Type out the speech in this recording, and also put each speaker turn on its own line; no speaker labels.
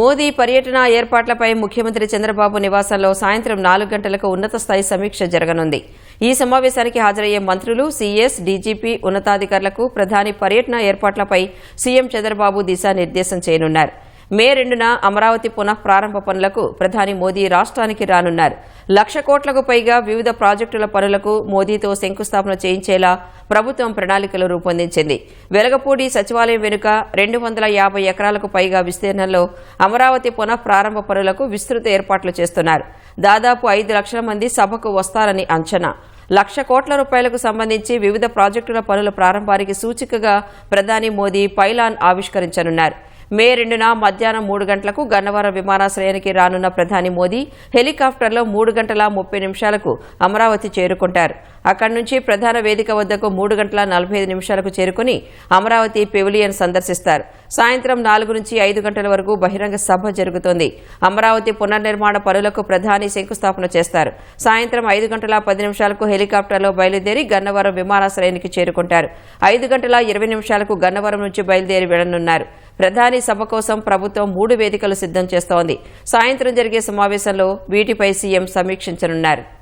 మోదీ పర్యటన ఏర్పాట్లపై ముఖ్యమంత్రి చంద్రబాబు నివాసంలో సాయంత్రం నాలుగు గంటలకు ఉన్నత స్థాయి సమీక్ష జరగనుంది. ఈ సమావేశానికి హాజరయ్యే మంత్రులు సీఎస్ డీజీపీ ఉన్నతాధికారులకు ప్రధాని పర్యటన ఏర్పాట్లపై సీఎం చంద్రబాబు దిశానిర్దేశం చేయనున్నారు. మే రెండున అమరావతి పునః ప్రారంభ పనులకు ప్రధాని మోదీ రాష్ట్రానికి రానున్నారు. లక్ష కోట్లకు పైగా వివిధ ప్రాజెక్టుల పనులకు మోదీతో శంకుస్థాపన చేయించేలా ప్రభుత్వం ప్రణాళికలు రూపొందించింది. వెలగపూడి సచివాలయం వెనుక రెండు వందల యాభై ఎకరాలకు పైగా విస్తీర్ణంలో అమరావతి పునః ప్రారంభ పనులకు విస్తృత ఏర్పాట్లు చేస్తున్నారు. దాదాపు ఐదు లక్షల మంది సభకు వస్తారని అంచనా. లక్ష కోట్ల రూపాయలకు సంబంధించి వివిధ ప్రాజెక్టుల పనుల ప్రారంభానికి సూచికగా ప్రధాని మోదీ పైలాన్ ఆవిష్కరించనున్నారు. మే రెండున మధ్యాహ్నం మూడు గంటలకు గన్నవరం విమానాశ్రయానికి రానున్న ప్రధాని మోదీ హెలికాప్టర్లో మూడు గంటల ముప్పై నిమిషాలకు అమరావతి చేరుకుంటారు. అక్కడి నుంచి ప్రధాన వేదిక వద్దకు మూడు గంటల నలభై ఐదు నిమిషాలకు చేరుకుని అమరావతి పెవిలియన్ సందర్శిస్తారు. సాయంత్రం నాలుగు నుంచి ఐదు గంటల వరకు బహిరంగ సభ జరుగుతోంది. అమరావతి పునర్నిర్మాణ పనులకు ప్రధాని శంకుస్థాపన చేస్తారు. సాయంత్రం ఐదు గంటల పది నిమిషాలకు హెలికాప్టర్లో బయలుదేరి గన్నవరం విమానాశ్రయానికి చేరుకుంటారు. ఐదు గంటల ఇరవై నిమిషాలకు గన్నవరం నుంచి బయలుదేరి వెళ్ళనున్నారు. ప్రధాని సభ కోసం ప్రభుత్వం మూడు వేదికలు సిద్ధం చేస్తోంది. సాయంత్రం జరిగే సమావేశంలో వీటిపై సీఎం సమీక్షించనున్నారు.